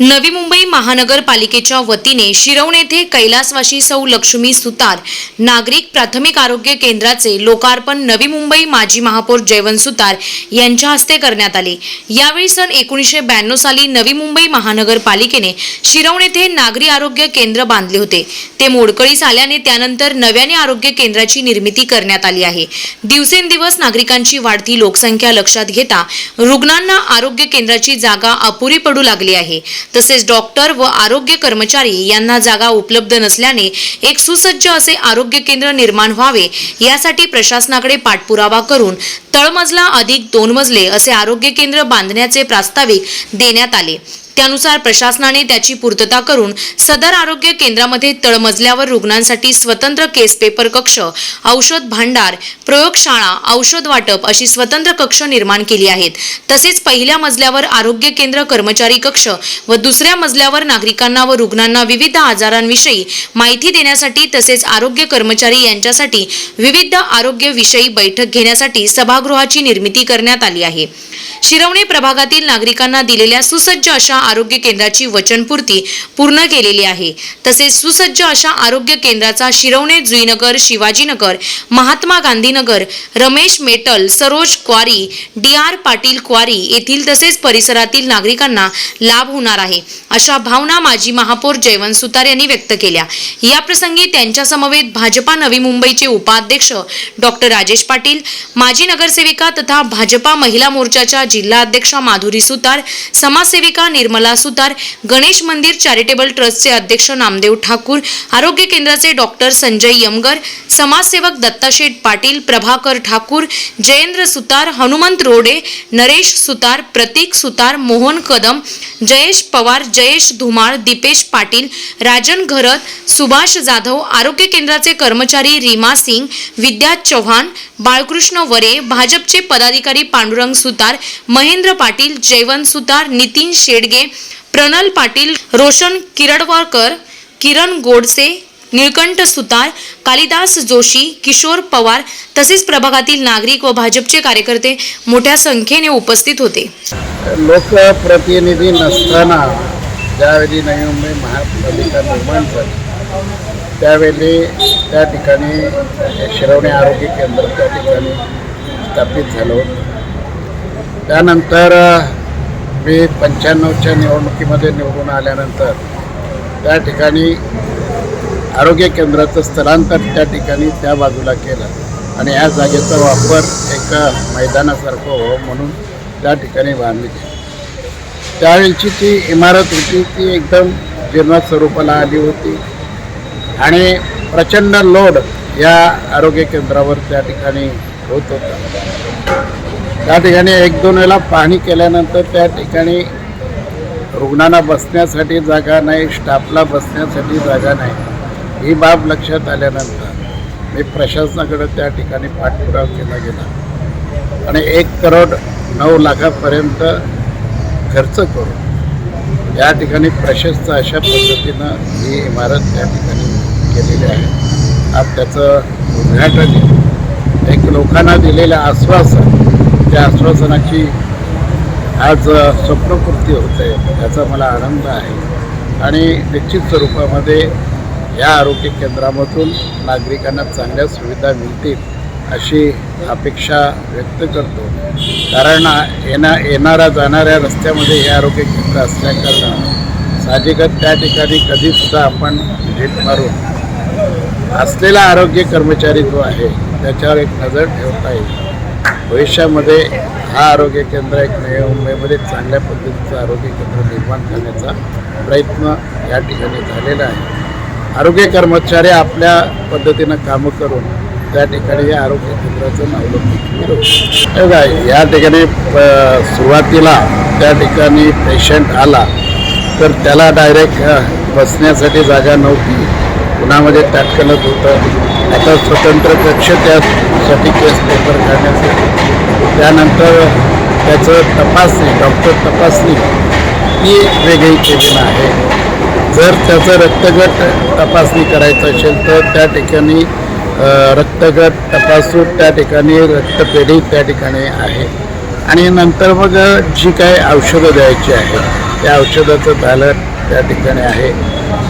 नवी मुंबई महानगरपालिकेच्या वतीने शिरवण येथे कैलासवाशी सौ लक्ष्मी सुतार नागरिक प्राथमिक आरोग्य केंद्राचे लोकार्पण नवी मुंबई माजी महापौर जयवंत सुतार यांच्या हस्ते करण्यात आले. यावेळी सन एकोणीसशे ब्याण्णव साली नवी मुंबई महानगरपालिकेने शिरवण येथे नागरी आरोग्य केंद्र बांधले होते. ते मोडकळीस आल्याने त्यानंतर नव्याने आरोग्य केंद्राची निर्मिती करण्यात आली आहे. दिवसेंदिवस नागरिकांची वाढती लोकसंख्या लक्षात घेता रुग्णांना आरोग्य केंद्राची जागा अपुरी पडू लागली आहे. तसेच डॉक्टर व आरोग्य कर्मचारी यांना जागा उपलब्ध नसल्याने एक सुसज्ज असे आरोग्य केंद्र निर्माण व्हावे यासाठी प्रशासनाकडे पाठपुरावा करून तळमजला अधिक दोन मजले असे आरोग्य केंद्र बांधण्याचे प्रास्ताविक देण्यात आले. त्यानुसार प्रशासनाने त्याची पूर्तता करून सदर आरोग्य केंद्रामध्ये तळमजल्यावर रुग्णांसाठी स्वतंत्र केस पेपर कक्ष औषध भांडार प्रयोगशाळा औषध वाटप अशी स्वतंत्र कक्ष निर्माण केली आहेत. तसेच पहिल्या मजल्यावर आरोग्य केंद्र कर्मचारी कक्ष व दुसऱ्या मजल्यावर नागरिकांना व रुग्णांना विविध आजारांविषयी माहिती देण्यासाठी तसेच आरोग्य कर्मचारी यांच्यासाठी विविध आरोग्यविषयी बैठक घेण्यासाठी सभागृहाची निर्मिती करण्यात आली आहे. शिरवणे प्रभागातील नागरिकांना दिलेल्या सुसज्ज अशा आरोग्य केंद्राची वचनपूर्ती पूर्ण केलेली आहे. तसेच सुसज्ज अशा आरोग्य केंद्राचा Shirawane Juinagar Shivajinagar Mahatma Gandhinagar Ramesh metal Saroj quarry D R Patil quarry येथील तसेच परिसरातील नागरिकांना लाभ होणार आहे अशा भावना माजी महापौर जयवंत सुतार यांनी व्यक्त केल्या. या प्रसंगी त्यांच्या समवेत भाजपा नवी मुंबईचे उपाध्यक्ष डॉक्टर राजेश पाटील माजी नगरसेविका तथा भाजपा महिला मोर्चाच्या जिल्हा अध्यक्षा माधुरी सुतार समाजसेविका निर्मला सुतार गणेश मंदिर चॅरिटेबल ट्रस्टचे अध्यक्ष नामदेव ठाकूर आरोग्य केंद्राचे डॉक्टर संजय यमगर समाजसेवक दत्ताशेठ पाटील प्रभाकर ठाकूर जयेंद्र सुतार हनुमंत रोडे नरेश सुतार प्रतीक सुतार मोहन कदम जयेश पवार जयेश धुमाळ दीपेश पाटील राजन घरत सुभाष जाधव आरोग्य केंद्राचे कर्मचारी रीमा सिंग विद्या चव्हाण बाळकृष्ण वरे भाजपचे पदाधिकारी पांडुरंग सुतार महेंद्र पाटील जयवंत सुतार नितीन शेडगे प्रणल पाटील रोशन किरडवाळकर किरण गोडसे निळकंठ सुतार कालिदास जोशी किशोर पवार तसेच प्रभागातील नागरिक व भाजपचे कार्यकर्ते मोठ्या संख्येने उपस्थित होते. लोकप्रतिनिधी नसताना ज्यावेळी नवी मुंबई महापालिका निर्माण झाली त्यावेळी त्या ठिकाणी शिरवणे आरोग्य केंद्र त्या ठिकाणी स्थापित झालं त्यानंतर मी पंच्याण्णवच्या निवडणुकीमध्ये निवडून आल्यानंतर त्या ठिकाणी आरोग्य केंद्राचं स्थलांतर त्या ठिकाणी त्या बाजूला केलं. आणि या जागेचा वापर एका मैदानासारखं हो म्हणून त्या ठिकाणी बांधली गेली त्यावेळची ती इमारत होती ती एकदम जीर्ण स्वरूपाला आली होती. आणि प्रचंड लोड या आरोग्य केंद्रावर त्या ठिकाणी होत होता. त्या ठिकाणी एक दोन वेळेला पाहणी केल्यानंतर त्या ठिकाणी रुग्णांना बसण्यासाठी जागा नाही स्टाफला बसण्यासाठी जागा नाही. ही बाब लक्षात आल्यानंतर मी प्रशासनाकडे त्या ठिकाणी पाठपुरावा केला गेला. आणि एक करोड नऊ लाखापर्यंत खर्च करून या ठिकाणी प्रशस्त अशा पद्धतीनं ही इमारत त्या ठिकाणी केलेली आहे. आज त्याचं उद्घाटन एक लोकांना दिलेलं आश्वासन त्या आश्वासनाची आज स्वप्नपूर्ती होते याचा मला आनंद आहे. आणि निश्चित स्वरूपामध्ये या आरोग्य केंद्रामधून नागरिकांना चांगल्या सुविधा मिळतील अशी अपेक्षा व्यक्त करतो. कारण येणा येणाऱ्या जाणाऱ्या रस्त्यामध्ये हे आरोग्य केंद्र असल्याकारणानं साहजिकच त्या ठिकाणी कधीसुद्धा आपण व्हिजिट मारून असलेला आरोग्य कर्मचारी जो आहे त्याच्यावर एक नजर ठेवता येईल. भविष्यामध्ये हा आरोग्य केंद्र एक मुंबईमध्ये चांगल्या पद्धतीचं आरोग्य केंद्र निर्माण करण्याचा प्रयत्न या ठिकाणी झालेला आहे. आरोग्य कर्मचारी आपल्या पद्धतीनं कामं करून त्या ठिकाणी या आरोग्य केंद्राचं नावलौकिक या ठिकाणी प- सुरुवातीला त्या ठिकाणी पेशंट आला तर त्याला डायरेक्ट बसण्यासाठी जागा नव्हती. पुण्यामध्ये तात्काळच होतं. आता स्वतंत्र कक्ष त्यासाठी केस पेपर करण्यासाठी त्यानंतर त्याचं तपासणी डॉक्टर तपासणी ही वेगळी केलेलं आहे. जर त्याचं रक्तगट तपासणी करायचं असेल तर त्या ठिकाणी रक्तगट तपासून त्या ठिकाणी रक्तपेढी त्या ठिकाणी आहे. आणि नंतर मग जी काही औषधं द्यायची आहेत त्या औषधाचं झालं त्या ठिकाणी आहे.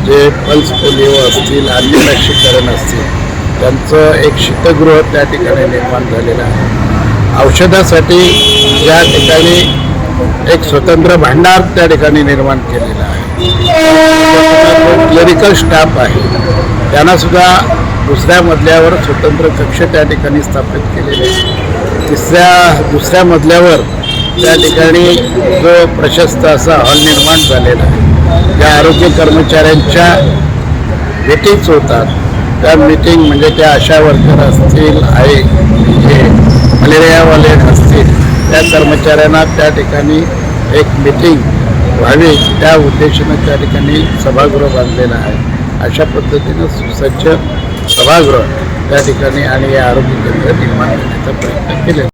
जे पल्स पोलिओ असतील अन्य लसीकरण असतील त्यांचं एक शीतगृह त्या ठिकाणी निर्माण झालेलं आहे. औषधासाठी या ठिकाणी एक स्वतंत्र भांडार त्या ठिकाणी निर्माण केलेला आहे. क्लरिकल स्टाफ आहे. त्यांना सुद्धा दुसऱ्या मजल्यावर स्वतंत्र कक्ष त्या ठिकाणी स्थापित केलेले तिसऱ्या दुसऱ्या मजल्यावर त्या ठिकाणी जो प्रशस्त असा हॉल निर्माण झालेला आहे. ज्या आरोग्य कर्मचाऱ्यांच्या भेटीच होतात. त्या मीटिंग म्हणजे त्या आशा वर्कर असतील आहे जे मलेरियावाले असतील त्या कर्मचाऱ्यांना त्या ठिकाणी एक मीटिंग व्हावी त्या उद्देशानं त्या ठिकाणी सभागृह बांधलेलं आहे. अशा पद्धतीनं सुसज्ज सभागृह त्या ठिकाणी आणि या आरोग्य केंद्र निर्माण करण्याचा प्रयत्न केलेला